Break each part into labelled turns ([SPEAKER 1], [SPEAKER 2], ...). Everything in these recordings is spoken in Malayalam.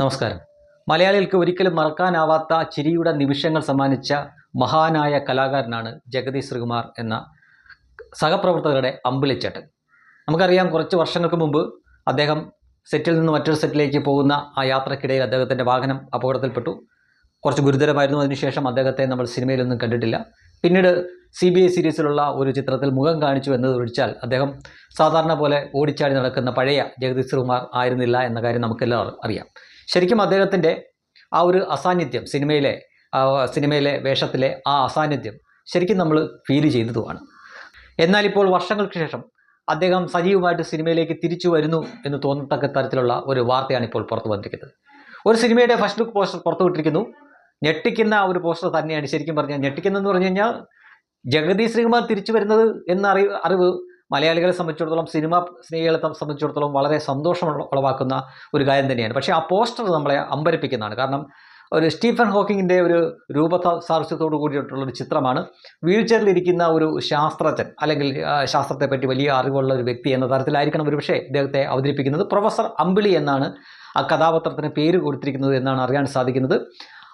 [SPEAKER 1] നമസ്കാരം. മലയാളികൾക്ക് ഒരിക്കലും മറക്കാനാവാത്ത ചിരിയുടെ നിമിഷങ്ങൾ സമ്മാനിച്ച മഹാനായ കലാകാരനാണ് ജഗതി ശ്രീകുമാർ എന്ന സഹപ്രവർത്തകരുടെ അമ്പിളിച്ചേട്ടൻ. നമുക്കറിയാം കുറച്ച് വർഷങ്ങൾക്ക് മുമ്പ് അദ്ദേഹം സെറ്റിൽ നിന്ന് മറ്റൊരു സെറ്റിലേക്ക് പോകുന്ന ആ യാത്രക്കിടയിൽ അദ്ദേഹത്തിന്റെ വാഹനം അപകടത്തിൽപ്പെട്ടു. കുറച്ച് ഗുരുതരമായിരുന്നു. അതിനുശേഷം അദ്ദേഹത്തെ നമ്മൾ സിനിമയിലൊന്നും കണ്ടിട്ടില്ല. പിന്നീട് സി ബി ഐ സീരീസിലുള്ള ഒരു ചിത്രത്തിൽ മുഖം കാണിച്ചു എന്നത് ഒഴിച്ചാൽ അദ്ദേഹം സാധാരണ പോലെ ഓടിച്ചാടി നടക്കുന്ന പഴയ ജഗദീഷ് ശ്രീകുമാർ ആയിരുന്നില്ല എന്ന കാര്യം നമുക്കെല്ലാം അറിയാം. ശരിക്കും അദ്ദേഹത്തിന്റെ ആ ഒരു അസാന്നിധ്യം സിനിമയിലെ സിനിമയിലെ വേഷത്തിലെ ആ അസാന്നിധ്യം ശരിക്കും നമ്മൾ ഫീൽ ചെയ്തതുമാണ്. എന്നാൽ ഇപ്പോൾ വർഷങ്ങൾക്ക് ശേഷം അദ്ദേഹം സജീവമായിട്ട് സിനിമയിലേക്ക് തിരിച്ചു വരുന്നു എന്ന് തോന്നത്തക്ക തരത്തിലുള്ള ഒരു വാർത്തയാണ് ഇപ്പോൾ പുറത്തു വന്നിരിക്കുന്നത്. ഒരു സിനിമയുടെ ഫസ്റ്റ് ലുക്ക് പോസ്റ്റർ പുറത്തുവിട്ടിരിക്കുന്നു. ഞെട്ടിക്കുന്ന ഒരു പോസ്റ്റർ തന്നെയാണ് ശരിക്കും പറഞ്ഞാൽ ഞെട്ടിക്കുന്നതെന്ന് പറഞ്ഞു കഴിഞ്ഞാൽ ജഗതി ശ്രീകുമാർ തിരിച്ചു വരുന്നത് എന്ന അറിവ് അറിവ് മലയാളികളെ സംബന്ധിച്ചിടത്തോളം സിനിമ സ്നേഹികളെ സംബന്ധിച്ചിടത്തോളം വളരെ സന്തോഷം ഉള- ഉളവാക്കുന്ന ഒരു കാര്യം തന്നെയാണ്. പക്ഷേ ആ പോസ്റ്റർ നമ്മളെ അമ്പരപ്പിക്കുന്നതാണ്. കാരണം ഒരു സ്റ്റീഫൻ ഹോക്കിങ്ങിന്റെ ഒരു രൂപ സാദൃശ്യത്തോടു കൂടിയിട്ടുള്ള ഒരു ചിത്രമാണ്. വീൽചെയറിലിരിക്കുന്ന ഒരു ശാസ്ത്രജ്ഞൻ അല്ലെങ്കിൽ ശാസ്ത്രത്തെപ്പറ്റി ശാസ്ത്രത്തെ പറ്റി വലിയ അറിവുള്ള ഒരു വ്യക്തി എന്ന തരത്തിലായിരിക്കണം ഒരു പക്ഷേ ഇദ്ദേഹത്തെ അവതരിപ്പിക്കുന്നത്. പ്രൊഫസർ അമ്പിളി എന്നാണ് ആ കഥാപാത്രത്തിന് പേര് കൊടുത്തിരിക്കുന്നത് എന്നാണ് അറിയാൻ സാധിക്കുന്നത്.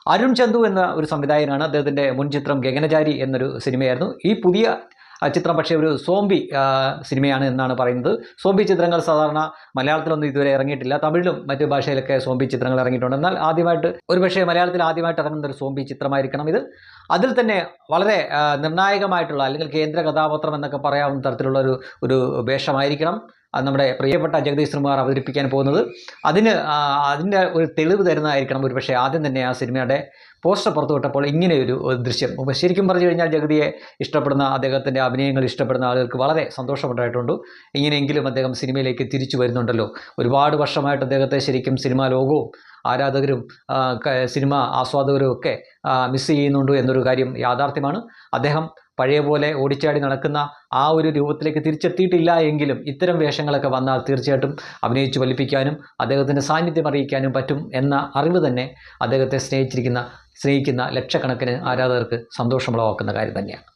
[SPEAKER 1] അരുൺ ചന്തു എന്ന ഒരു സംവിധായകനാണ് അദ്ദേഹത്തിന്റെ മുൻ ചിത്രം ഗഗനചാരി എന്നൊരു സിനിമയായിരുന്നു. ഈ പുതിയ ചിത്രം പക്ഷേ ഒരു സോംബി സിനിമയാണ് എന്നാണ് പറയുന്നത്. സോംബി ചിത്രങ്ങൾ സാധാരണ മലയാളത്തിലൊന്നും ഇതുവരെ ഇറങ്ങിയിട്ടില്ല. തമിഴിലും മറ്റു ഭാഷയിലൊക്കെ സോംബി ചിത്രങ്ങൾ ഇറങ്ങിയിട്ടുണ്ട്. എന്നാൽ ആദ്യമായിട്ട് ഒരുപക്ഷെ മലയാളത്തിൽ ആദ്യമായിട്ട് ഇറങ്ങുന്ന ഒരു സോംബി ചിത്രമായിരിക്കണം ഇത്. അതിൽ തന്നെ വളരെ നിർണായകമായിട്ടുള്ള അല്ലെങ്കിൽ കേന്ദ്ര കഥാപാത്രം എന്നൊക്കെ പറയാവുന്ന തരത്തിലുള്ള ഒരു ഒരു വേഷമായിരിക്കണം. നമ്മുടെ പ്രിയപ്പെട്ട ജഗദീഷ് കുമാർ അവതരിപ്പിക്കാൻ പോകുന്നത്. അതിന് അതിന്റെ ഒരു തെളിവ് തരുന്നതായിരിക്കണം ഒരു പക്ഷേ ആദ്യം തന്നെ ആ സിനിമയുടെ പോസ്റ്റർ പുറത്തുവിട്ടപ്പോൾ ഇങ്ങനെയൊരു ദൃശ്യം. ശരിക്കും പറഞ്ഞു കഴിഞ്ഞാൽ ജഗതിയെ ഇഷ്ടപ്പെടുന്ന അദ്ദേഹത്തിന്റെ അഭിനയങ്ങൾ ഇഷ്ടപ്പെടുന്ന ആളുകൾക്ക് വളരെ സന്തോഷമുണ്ടായിട്ടുണ്ട്. ഇങ്ങനെയെങ്കിലും അദ്ദേഹം സിനിമയിലേക്ക് തിരിച്ചു വരുന്നുണ്ടല്ലോ. ഒരുപാട് വർഷമായിട്ട് അദ്ദേഹത്തെ ശരിക്കും സിനിമാ ലോകവും ആരാധകരും സിനിമ ആസ്വാദകരും ഒക്കെ മിസ് ചെയ്യുന്നുണ്ട് എന്നൊരു കാര്യം യാഥാർത്ഥ്യമാണ്. അദ്ദേഹം പഴയ പോലെ ഓടിച്ചാടി നടക്കുന്ന ആ ഒരു രൂപത്തിലേക്ക് തിരിച്ചെത്തിയിട്ടില്ല എങ്കിലും ഇത്തരം വേഷങ്ങളൊക്കെ വന്നാൽ തീർച്ചയായിട്ടും അഭിനയിച്ചു വലിപ്പിക്കാനും അദ്ദേഹത്തിന്റെ സാന്നിധ്യം അറിയിക്കാനും പറ്റും എന്ന അറിവ് തന്നെ അദ്ദേഹത്തെ സ്നേഹിച്ചിരിക്കുന്ന സ്നേഹിക്കുന്ന ലക്ഷക്കണക്കിന് ആരാധകർക്ക് സന്തോഷമുളവാക്കുന്ന കാര്യം തന്നെയാണ്.